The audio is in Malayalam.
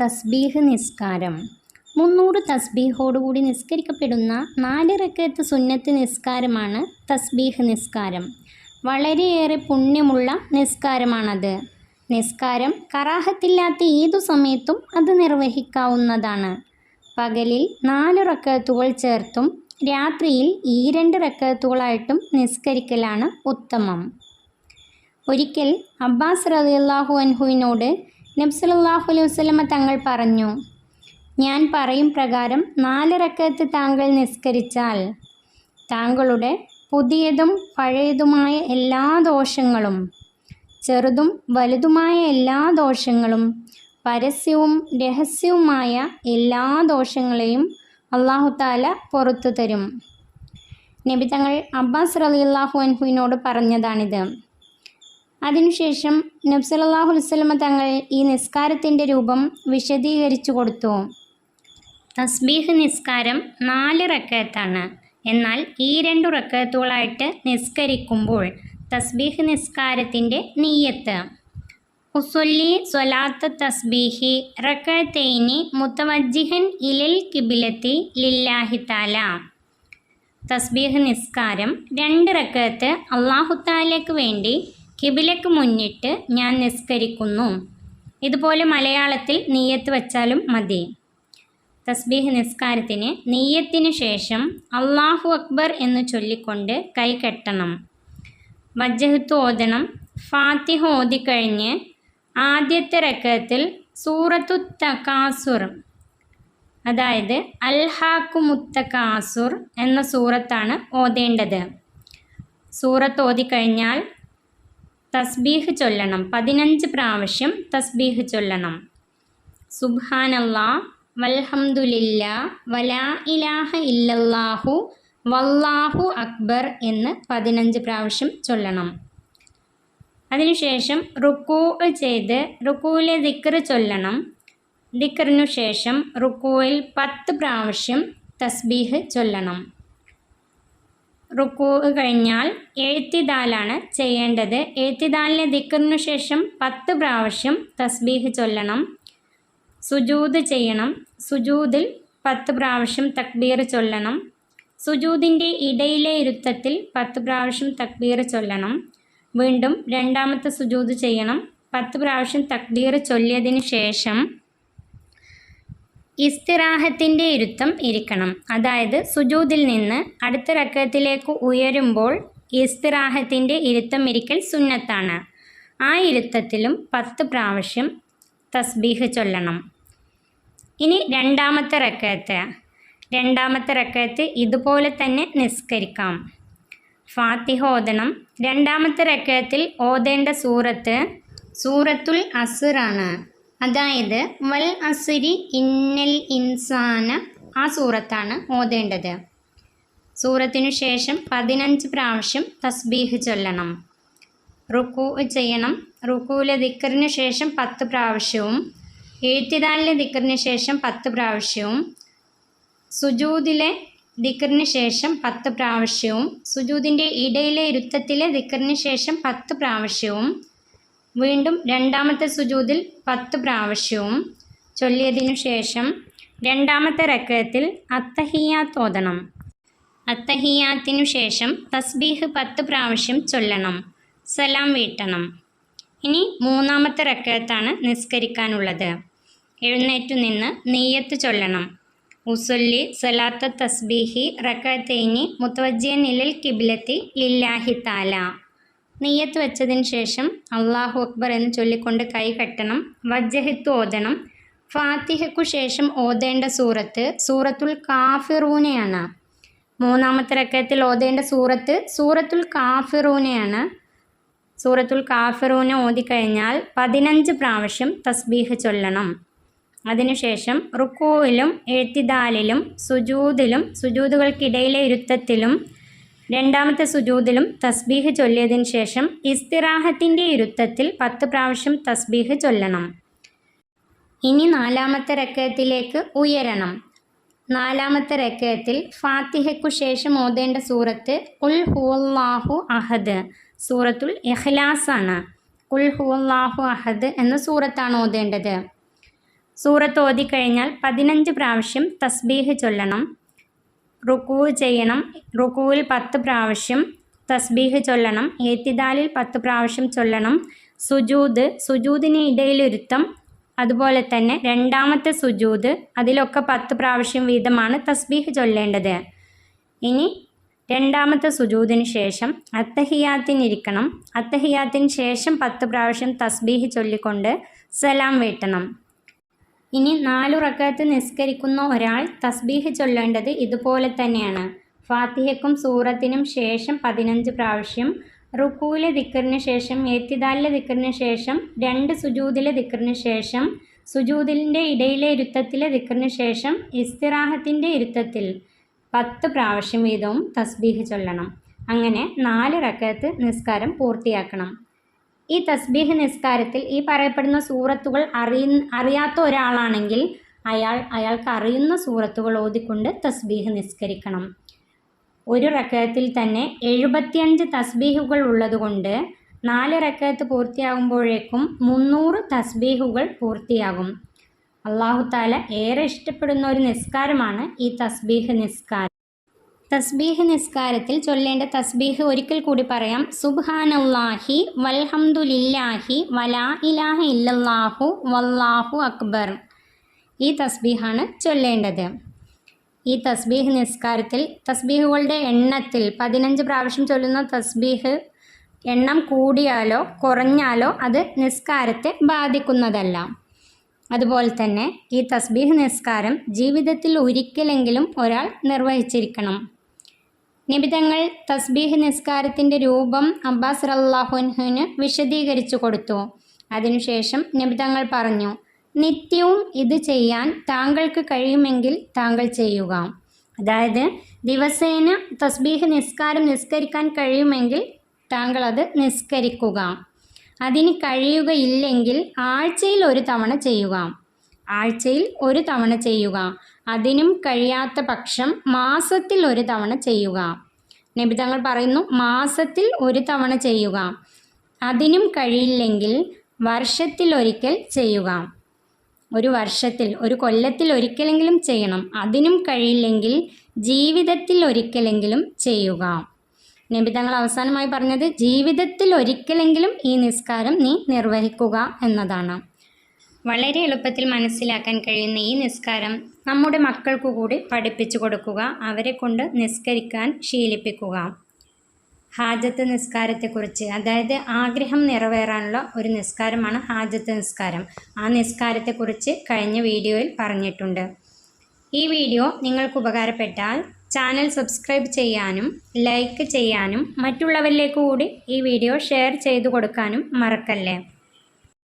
തസ്ബീഹ് നിസ്കാരം. മുന്നൂറ് തസ്ബീഹോടുകൂടി നിസ്കരിക്കപ്പെടുന്ന നാല് റക്കത്ത് സുന്നത്ത് നിസ്കാരമാണ് തസ്ബീഹ് നിസ്കാരം. വളരെയേറെ പുണ്യമുള്ള നിസ്കാരമാണത്. നിസ്കാരം കറാഹത്തില്ലാത്ത ഏതു സമയത്തും അത് നിർവഹിക്കാവുന്നതാണ്. പകലിൽ നാല് റക്കത്തുകൾ ചേർത്തും രാത്രിയിൽ ഈ രണ്ട് റക്കത്തുകളായിട്ടും നിസ്കരിക്കലാണ് ഉത്തമം. ഒരിക്കൽ അബ്ബാസ് റളിയല്ലാഹു അൻഹുവിനോട് നബ്സലല്ലാഹു അലൈഹി വസല്ലമ തങ്ങൾ പറഞ്ഞു ഞാൻ പറയും പ്രകാരം നാല് റക്കത്ത് താങ്കൾ നിസ്കരിച്ചാൽ താങ്കളുടെ പുതിയതും പഴയതുമായ എല്ലാ ദോഷങ്ങളും ചെറുതും വലുതുമായ എല്ലാ ദോഷങ്ങളും പരസ്യവും രഹസ്യവുമായ എല്ലാ ദോഷങ്ങളെയും അള്ളാഹു താല പുറത്തു തരും നബി തങ്ങൾ അബ്ബാസ് റളിയല്ലാഹു അൻഹുവിനോട് പറഞ്ഞതാണിത്. അതിനുശേഷം നബ്സലല്ലാഹു വസ്ലമ തങ്ങൾ ഈ നിസ്കാരത്തിന്റെ രൂപം വിശദീകരിച്ചു കൊടുത്തു. തസ്ബീഹ് നിസ്കാരം നാല് റക്കത്താണ് എന്നാൽ ഈ രണ്ടു റക്കത്തുകളായിട്ട് നിസ്കരിക്കുമ്പോൾ തസ്ബീഹ് നിസ്കാരത്തിന്റെ നീയത്ത്. ഉസൊല്ലി സ്വലാത്ത് തസ്ബീഹി റക്കത്തേനി മുത്തവജിഹൻ ഇലിൽ കിബിലത്തി ലില്ലാഹി താല തസ്ബീഹ് നിസ്കാരം രണ്ട് റക്കത്ത് അള്ളാഹുത്താലയ്ക്ക് വേണ്ടി കിബിലക്ക് മുന്നിട്ട് ഞാൻ നിസ്കരിക്കുന്നു. ഇതുപോലെ മലയാളത്തിൽ നീയത്ത് വച്ചാലും മതി. തസ്ബീഹ് നിസ്കാരത്തിന് നെയ്യത്തിന് ശേഷം അള്ളാഹു അക്ബർ എന്ന് ചൊല്ലിക്കൊണ്ട് കൈ കെട്ടണം. വജ്ജഹത്ത് ഓതണം. ഫാത്തിഹ ഓതിക്കഴിഞ്ഞ് ആദ്യത്തെ രക്കത്തിൽ സൂറത്തു തക്കാസുർ അതായത് അൽഹാക്കു മുത്തക്കാസുർ എന്ന സൂറത്താണ് ഓതേണ്ടത്. സൂറത്ത് ഓതിക്കഴിഞ്ഞാൽ തസ്ബീഹ് ചൊല്ലണം. പതിനഞ്ച് പ്രാവശ്യം തസ്ബീഹ് ചൊല്ലണം. സുബ്ഹാനല്ലാ വൽഹംദുലില്ല വലാ ഇലാഹ ഇല്ലല്ലാഹു വല്ലാഹു അക്ബർ എന്ന് പതിനഞ്ച് പ്രാവശ്യം ചൊല്ലണം. അതിനുശേഷം റുക്കൂ ചെയ്ത് റുക്കൂവിലെ ദിക്കർ ചൊല്ലണം. ദിക്കറിനു ശേഷം റുക്കൂവിൽ പത്ത് പ്രാവശ്യം തസ്ബീഹ് ചൊല്ലണം. റുക്കൂ കഴിഞ്ഞാൽ എഴുത്തിദാലാണ് ചെയ്യേണ്ടത്. എഴുത്തിദാലിലെ ദിക്കറിനു ശേഷം പത്ത് പ്രാവശ്യം തസ്ബീഹ് ചൊല്ലണം. സുജൂദ് ചെയ്യണം. സുജൂദിൽ പത്ത് പ്രാവശ്യം തക്ബീർ ചൊല്ലണം. സുജൂദിന്റെ ഇടയിലെ ഇരുത്തത്തിൽ പത്ത് പ്രാവശ്യം തക്ബീർ ചൊല്ലണം. വീണ്ടും രണ്ടാമത്തെ സുജൂദ് ചെയ്യണം. പത്ത് പ്രാവശ്യം തക്ബീർ ചൊല്ലിയതിന് ശേഷം ഇസ്തിറാഹത്തിന്റെ ഇരുത്തം ഇരിക്കണം. അതായത് സുജൂതിൽ നിന്ന് അടുത്ത റക്കത്തിലേക്ക് ഉയരുമ്പോൾ ഇസ്തിറാഹത്തിന്റെ ഇരുത്തം ഇരിക്കൽ സുന്നത്താണ്. ആ ഇരുത്തത്തിലും പത്ത് പ്രാവശ്യം തസ്ബീഹ് ചൊല്ലണം. ഇനി രണ്ടാമത്തെ റക്കത്ത് രണ്ടാമത്തെ റക്കത്ത് ഇതുപോലെ തന്നെ നിസ്കരിക്കാം. ഫാത്തിഹ ഓതണം രണ്ടാമത്തെ റക്കത്തിൽ ഓതേണ്ട സൂറത്ത് സൂറത്തുൽ അസുറാണ്. അതായത് വൽ അസുരി ഇന്നൽ ഇൻസാന ആ സൂറത്താണ് ഓതേണ്ടത്. സൂറത്തിനു ശേഷം പതിനഞ്ച് പ്രാവശ്യം തസ്ബീഹ് ചൊല്ലണം. റുക്കു ചെയ്യണം. റുക്കുവിലെ ദിക്കറിന് ശേഷം പത്ത് പ്രാവശ്യവും എഴുത്തിതാലിലെ ദിക്കറിന് ശേഷം പത്ത് പ്രാവശ്യവും സുജൂദിലെ ദിക്കറിന് ശേഷം പത്ത് പ്രാവശ്യവും സുജൂദിന്റെ ഇടയിലെ ഇരുത്തത്തിലെ ദിക്കറിന് ശേഷം പത്ത് പ്രാവശ്യവും വീണ്ടും രണ്ടാമത്തെ സുജൂതിൽ പത്ത് പ്രാവശ്യവും ചൊല്ലിയതിനു ശേഷം രണ്ടാമത്തെ റക്കത്തിൽ അത്തഹിയാത്ത് ഓതണം അത്തഹിയാത്തിനു ശേഷം തസ്ബീഹ് പത്ത് പ്രാവശ്യം ചൊല്ലണം. സലാം വീട്ടണം. ഇനി മൂന്നാമത്തെ റക്കത്താണ് നിസ്കരിക്കാനുള്ളത്. എഴുന്നേറ്റു നിന്ന് നെയ്യത്ത് ചൊല്ലണം. ഉസുല്ലി സലാത്ത തസ്ബീഹി റക്കത്തേനി മുത്തവജ്ജിയ നിലൽ കിബിലത്തി ലില്ലാഹി താല നെയ്യത്ത് വെച്ചതിന് ശേഷം അള്ളാഹു അക്ബർ എന്ന് ചൊല്ലിക്കൊണ്ട് കൈ കെട്ടണം. വജ്ജഹിത്ത് ഓതണം. ഫാത്തിഹയ്ക്കു ശേഷം ഓതേണ്ട സൂറത്ത് സൂറത്തുൽ കാഫിറൂനയാണ്. മൂന്നാമത്തെ രക്കത്തിൽ ഓതേണ്ട സൂറത്ത് സൂറത്തുൽ കാഫിറൂനയാണ്. സൂറത്തുൽ കാഫിറൂന ഓതിക്കഴിഞ്ഞാൽ പതിനഞ്ച് പ്രാവശ്യം തസ്ബീഹ് ചൊല്ലണം. അതിനുശേഷം റുക്കൂവിലും എഴുത്തിദാലിലും സുജൂദിലും സുജൂദുകൾക്കിടയിലെ ഇരുത്തത്തിലും രണ്ടാമത്തെ സുജൂതിലും തസ്ബീഹ് ചൊല്ലിയതിന് ശേഷം ഇസ്തിറാഹത്തിന്റെ ഇരുത്തത്തിൽ പത്ത് പ്രാവശ്യം തസ്ബീഹ് ചൊല്ലണം. ഇനി നാലാമത്തെ റക്കയത്തിലേക്ക് ഉയരണം. നാലാമത്തെ റക്കയത്തിൽ ഫാത്തിഹയ്ക്കു ശേഷം ഓതേണ്ട സൂറത്ത് ഉൽ ഹുവല്ലാഹു അഹദ് സൂറത്തുൽ ഇഖ്ലാസ് ആണ്. ഉൽ ഹുവല്ലാഹു അഹദ് എന്ന സൂറത്താണ് ഓതേണ്ടത്. സൂറത്ത് ഓതിക്കഴിഞ്ഞാൽ പതിനഞ്ച് പ്രാവശ്യം തസ്ബീഹ് ചൊല്ലണം. റുക്കൂ ചെയ്യണം. റുക്കൂവിൽ പത്ത് പ്രാവശ്യം തസ്ബീഹ് ചൊല്ലണം. ഏത്തിദാലിൽ പത്ത് പ്രാവശ്യം ചൊല്ലണം. സുജൂദ് സുജൂദിന് ഇടയിലൊരുത്തം. അതുപോലെ തന്നെ രണ്ടാമത്തെ സുജൂദ് അതിലൊക്കെ പത്ത് പ്രാവശ്യം വീതമാണ് തസ്ബീഹ് ചൊല്ലേണ്ടത്. ഇനി രണ്ടാമത്തെ സുജൂദിന് ശേഷം അത്തഹിയാത്തിനിരിക്കണം അത്തഹിയാത്തിന് ശേഷം പത്ത് പ്രാവശ്യം തസ്ബീഹ് ചൊല്ലിക്കൊണ്ട് സലാം വീട്ടണം. ഇനി നാലു റക്കത്ത് നിസ്കരിക്കുന്ന ഒരാൾ തസ്ബീഹ് ചൊല്ലേണ്ടത് ഇതുപോലെ തന്നെയാണ്. ഫാത്തിഹയ്ക്കും സൂറത്തിനും ശേഷം പതിനഞ്ച് പ്രാവശ്യം റുക്കൂലെ ദിക്കറിന് ശേഷം ഏത്തിദാലിലെ ദിക്കറിന് ശേഷം രണ്ട് സുജൂദിലെ ദിക്കറിന് ശേഷം സുജൂദിന്റെ ഇടയിലെ ഇരുത്തത്തിലെ ദിക്കറിന് ശേഷം ഇസ്തിറാഹത്തിന്റെ ഇരുത്തത്തിൽ പത്ത് പ്രാവശ്യം വീതവും തസ്ബീഹ് ചൊല്ലണം. അങ്ങനെ നാല് റക്കത്ത് നിസ്കാരം പൂർത്തിയാക്കണം. ഈ തസ്ബീഹ് നിസ്കാരത്തിൽ ഈ പറയപ്പെടുന്ന സൂറത്തുകൾ അറിയ അറിയാത്ത ഒരാളാണെങ്കിൽ അയാൾ അയാൾക്ക് അറിയുന്ന സൂറത്തുകൾ ഓതിക്കൊണ്ട് തസ്ബീഹ് നിസ്കരിക്കണം. ഒരു റക്കയത്തിൽ തന്നെ എഴുപത്തിയഞ്ച് തസ്ബീഹുകൾ ഉള്ളതുകൊണ്ട് നാല് റക്കയത്ത് പൂർത്തിയാകുമ്പോഴേക്കും മുന്നൂറ് തസ്ബീഹുകൾ പൂർത്തിയാകും. അള്ളാഹു താല ഏറെ ഇഷ്ടപ്പെടുന്ന ഒരു നിസ്കാരമാണ് ഈ തസ്ബീഹ് നിസ്കാരം. തസ്ബീഹ് നിസ്കാരത്തിൽ ചൊല്ലേണ്ട തസ്ബീഹ് ഒരിക്കൽ കൂടി പറയാം. സുബ്ഹാനല്ലാഹി വൽഹംദുലില്ലാഹി വലാ ഇലാഹ ഇല്ലല്ലാഹു വല്ലാഹു അക്ബർ. ഈ തസ്ബീഹാണ് ചൊല്ലേണ്ടത്. ഈ തസ്ബീഹ് നിസ്കാരത്തിൽ തസ്ബീഹുകളുടെ എണ്ണത്തിൽ പതിനഞ്ച് പ്രാവശ്യം ചൊല്ലുന്ന തസ്ബീഹ് എണ്ണം കൂടിയാലോ കുറഞ്ഞാലോ അത് നിസ്കാരത്തെ ബാധിക്കുന്നതല്ല. അതുപോലെ തന്നെ ഈ തസ്ബീഹ് നിസ്കാരം ജീവിതത്തിൽ ഒരിക്കലെങ്കിലും ഒരാൾ നിർവഹിച്ചിരിക്കണം. നിബിതങ്ങൾ തസ്ബീഹ് നിസ്കാരത്തിന്റെ രൂപം അബ്ബാസ് റല്ലാഹുൻഹുവിന് വിശദീകരിച്ചു കൊടുത്തു. അതിനുശേഷം നിബിതങ്ങൾ പറഞ്ഞു നിത്യവും ഇത് ചെയ്യാൻ താങ്കൾക്ക് കഴിയുമെങ്കിൽ താങ്കൾ ചെയ്യുക. അതായത് ദിവസേന തസ്ബീഹ് നിസ്കാരം നിസ്കരിക്കാൻ കഴിയുമെങ്കിൽ താങ്കൾ അത് നിസ്കരിക്കുക. അതിന് കഴിയുകയില്ലെങ്കിൽ ആഴ്ചയിൽ ഒരു തവണ ചെയ്യുക. ആഴ്ചയിൽ ഒരു തവണ ചെയ്യുക. അതിനും കഴിയാത്ത പക്ഷം മാസത്തിൽ ഒരു തവണ ചെയ്യുക. നിബിതങ്ങൾ പറയുന്നു മാസത്തിൽ ഒരു തവണ ചെയ്യുക. അതിനും കഴിയില്ലെങ്കിൽ വർഷത്തിൽ ഒരിക്കൽ ചെയ്യുക. ഒരു വർഷത്തിൽ ഒരു കൊല്ലത്തിൽ ഒരിക്കലെങ്കിലും ചെയ്യണം. അതിനും കഴിയില്ലെങ്കിൽ ജീവിതത്തിൽ ഒരിക്കലെങ്കിലും ചെയ്യുക. നിബിതങ്ങൾ അവസാനമായി പറഞ്ഞത് ജീവിതത്തിൽ ഒരിക്കലെങ്കിലും ഈ നിസ്കാരം നീ നിർവഹിക്കുക എന്നതാണ്. വളരെ എളുപ്പത്തിൽ മനസ്സിലാക്കാൻ കഴിയുന്ന ഈ നിസ്കാരം നമ്മുടെ മക്കൾക്കു കൂടി പഠിപ്പിച്ചു കൊടുക്കുക അവരെ കൊണ്ട് നിസ്കരിക്കാൻ ശീലിപ്പിക്കുക. ഹാജത്ത് നിസ്കാരത്തെക്കുറിച്ച് അതായത് ആഗ്രഹം നിറവേറാനുള്ള ഒരു നിസ്കാരമാണ് ഹാജത്ത് നിസ്കാരം. ആ നിസ്കാരത്തെക്കുറിച്ച് കഴിഞ്ഞ വീഡിയോയിൽ പറഞ്ഞിട്ടുണ്ട്. ഈ വീഡിയോ നിങ്ങൾക്ക് ഉപകാരപ്പെട്ടാൽ ചാനൽ സബ്സ്ക്രൈബ് ചെയ്യാനും ലൈക്ക് ചെയ്യാനും മറ്റുള്ളവരിലേക്ക് കൂടി ഈ വീഡിയോ ഷെയർ ചെയ്തു കൊടുക്കാനും മറക്കല്ലേ?